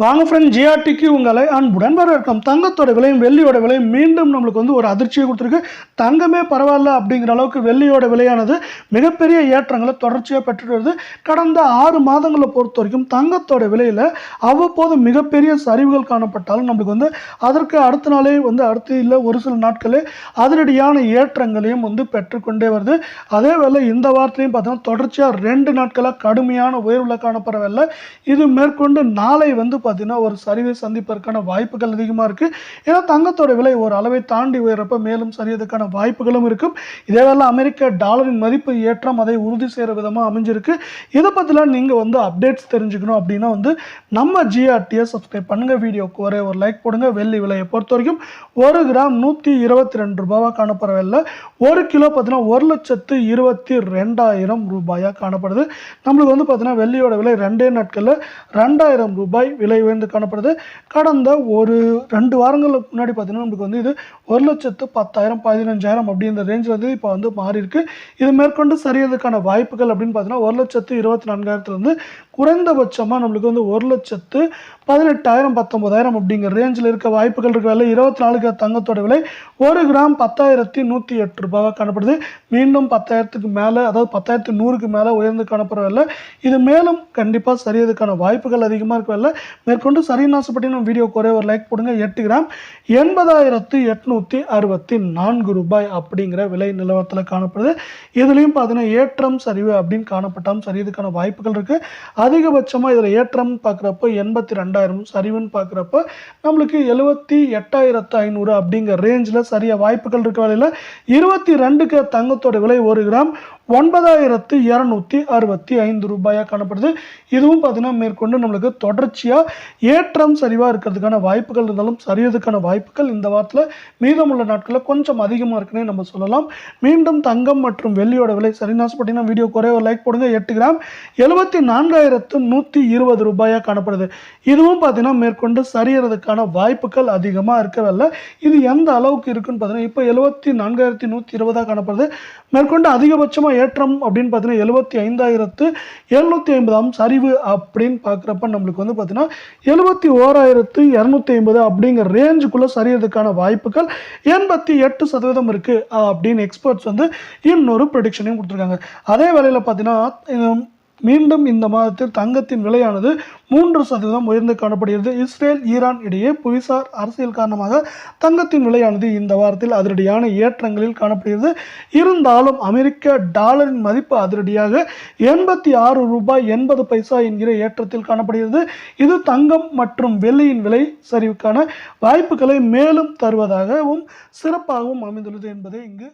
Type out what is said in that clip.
வாங்க ஃப்ரெண்ட் ஜிஆர்டிக்கு உங்களை அன்புடன் வரவேற்கும் தங்கத்தோட விலையும் வெள்ளியோட விலையும் மீண்டும் நம்மளுக்கு வந்து ஒரு அதிர்ச்சியை கொடுத்துருக்கு. தங்கமே பரவாயில்ல அப்படிங்கிற அளவுக்கு வெள்ளியோட விலையானது மிகப்பெரிய ஏற்றங்களை தொடர்ச்சியாக பெற்றுட்டு வருது. கடந்த ஆறு மாதங்களை பொறுத்த வரைக்கும் தங்கத்தோட விலையில் அவ்வப்போது மிகப்பெரிய சரிவுகள் காணப்பட்டாலும் நம்மளுக்கு வந்து அதற்கு அடுத்த நாளே வந்து அடுத்து இல்லை ஒரு சில நாட்களே அதிரடியான ஏற்றங்களையும் வந்து பெற்றுக்கொண்டே வருது. அதே வேளை இந்த வாரத்திலையும் பார்த்தோம்னா தொடர்ச்சியாக ரெண்டு நாட்களாக கடுமையான உயர்வில் காணப்படவில்லை. இது மேற்கொண்டு நாளை வந்து பார்த்தீங்கன்னா ஒரு சரிவை சந்திப்பதற்கான வாய்ப்புகள் அதிகமாக இருக்குது ஏன்னா தங்கத்தோட விலை ஒரு அளவை தாண்டி உயரப்ப மேலும் சரியதுக்கான வாய்ப்புகளும் இருக்கும். இதே அமெரிக்க டாலரின் மதிப்பு ஏற்றம் அதை உறுதி செய்கிற விதமாக அமைஞ்சிருக்கு. இதை பற்றிலாம் நீங்கள் வந்து அப்டேட்ஸ் தெரிஞ்சுக்கணும் அப்படின்னா வந்து நம்ம ஜிஆர்டியை சப்ஸ்கிரைப் பண்ணுங்கள் வீடியோக்கு ஒரே ஒரு லைக் போடுங்க. வெள்ளி விலையை பொறுத்த வரைக்கும் ஒரு கிராம் நூற்றி இருபத்தி ரெண்டு ரூபாவாக காணப்படவில்லை ஒரு கிலோ பார்த்தீங்கன்னா ஒரு லட்சத்து இருபத்தி ரெண்டாயிரம் ரூபாயாக காணப்படுது. நம்மளுக்கு வந்து பார்த்தீங்கன்னா வெள்ளியோட விலை ரெண்டே நாட்களில் ரெண்டாயிரம் ரூபாய் விலை உயர்ந்து காணப்படுது. கடந்த ஒரு ரெண்டு வாரங்களுக்கு முன்னாடி பார்த்தீங்கன்னா நம்மளுக்கு வந்து இது ஒரு லட்சத்து பத்தாயிரம் பதினஞ்சாயிரம் அப்படின்ற ரேஞ்சில் வந்து இப்போ வந்து மாறிருக்கு இது மேற்கொண்டு சரியதுக்கான வாய்ப்புகள் அப்படின்னு பார்த்தீங்கன்னா ஒரு லட்சத்து இருபத்தி நான்காயிரத்துலேருந்து குறைந்தபட்சமாக நம்மளுக்கு வந்து ஒரு லட்சத்து பதினெட்டாயிரம் பத்தொன்பதாயிரம் அப்படிங்கிற ரேஞ்சில் இருக்க வாய்ப்புகள் இருக்க. விலை இருபத்தி நாலு தங்கத்தோட விலை ஒரு கிராம் பத்தாயிரத்தி நூற்றி எட்டு ரூபாவாக காணப்படுது. மீண்டும் பத்தாயிரத்துக்கு மேலே அதாவது பத்தாயிரத்து நூறுக்கு மேலே உயர்ந்து காணப்படவில்லை. இது மேலும் கண்டிப்பாக சரியதுக்கான வாய்ப்புகள் அதிகமாக இருக்கவில்லை. மேற்கொண்டு சரின்னு ஆசைப்பட்டு வீடியோ குறைய ஒரு லைக் போடுங்க. எட்டு கிராம் எண்பதாயிரத்து எட்நூற்றி அறுபத்தி நான்கு ரூபாய் அப்படிங்கிற விலை நிலவரத்தில் காணப்படுது. இதுலேயும் பார்த்தீங்கன்னா ஏற்றம் சரிவு அப்படின்னு காணப்பட்டாலும் சரி இதுக்கான வாய்ப்புகள் இருக்குது அதிகபட்சமாக இதில் ஏற்றம் பார்க்குறப்போ எண்பத்தி ரெண்டாயிரம் சரிவுன்னு பார்க்குறப்போ நம்மளுக்கு எழுபத்தி எட்டாயிரத்து ஐநூறு அப்படிங்கிற ரேஞ்சில் சரியாக வாய்ப்புகள் இருக்க வேலையில் இருபத்தி ரெண்டுக்கு தங்கத்தோட விலை ஒரு கிராம் ஒன்பதாயிரத்து இரநூத்தி அறுபத்தி ஐந்து ரூபாயாக காணப்படுது. இதுவும் பார்த்தீங்கன்னா மேற்கொண்டு நம்மளுக்கு தொடர்ச்சியாக ஏற்றம் சரிவாக இருக்கிறதுக்கான வாய்ப்புகள் இருந்தாலும் சரியதுக்கான வாய்ப்புகள் இந்த வாரத்தில் மீதமுள்ள நாட்களில் கொஞ்சம் அதிகமாக இருக்குன்னே நம்ம சொல்லலாம். மீண்டும் தங்கம் மற்றும் வெள்ளியோட விலை சரிநாசம் வீடியோ குறைய ஒரு லைக் போடுங்க. எட்டு கிராம் எழுபத்தி நான்காயிரத்து நூற்றி இருபது ரூபாயாக காணப்படுது. இதுவும் பார்த்தீங்கன்னா மேற்கொண்டு சரியறதுக்கான வாய்ப்புகள் அதிகமாக இருக்கவில்லை. இது எந்த அளவுக்கு இருக்குன்னு பார்த்தீங்கன்னா இப்போ எழுபத்தி நான்காயிரத்தி நூற்றி இருபதாக காணப்படுது. மேற்கொண்டு அதிகபட்சமாக ஏற்றம் அப்படின்னு பார்த்தீங்கன்னா எழுபத்தி ஐந்தாயிரத்து எழுநூற்றி ஐம்பதாம் சரிவு அப்படின்னு பார்க்குறப்ப நம்மளுக்கு வந்து பார்த்தீங்கன்னா எழுபத்தி ஓராயிரத்து இரநூத்தி ஐம்பது அப்படிங்கிற ரேஞ்சுக்குள்ளே சரியறதுக்கான வாய்ப்புகள் எண்பத்தி எட்டு சதவீதம் இருக்குது அப்படின்னு எக்ஸ்பர்ட்ஸ் வந்து இன்னொரு ப்ரொடிக்ஷனையும் கொடுத்துருக்காங்க. அதே வேலையில் பார்த்தீங்கன்னா மீண்டும் இந்த மாதத்தில் தங்கத்தின் விலையானது மூன்று சதவீதம் உயர்ந்து காணப்படுகிறது. இஸ்ரேல் ஈரான் இடையே புவிசார் அரசியல் காரணமாக தங்கத்தின் விலையானது இந்த வாரத்தில் அதிரடியான ஏற்றங்களில் காணப்படுகிறது. இருந்தாலும் அமெரிக்க டாலரின் மதிப்பு அதிரடியாக எண்பத்தி ஆறு ரூபாய் எண்பது பைசா என்கிற ஏற்றத்தில் காணப்படுகிறது. இது தங்கம் மற்றும் வெள்ளியின் விலை சரிவுக்கான வாய்ப்புகளை மேலும் தருவதாகவும் சிறப்பாகவும் அமைந்துள்ளது என்பதை இங்கு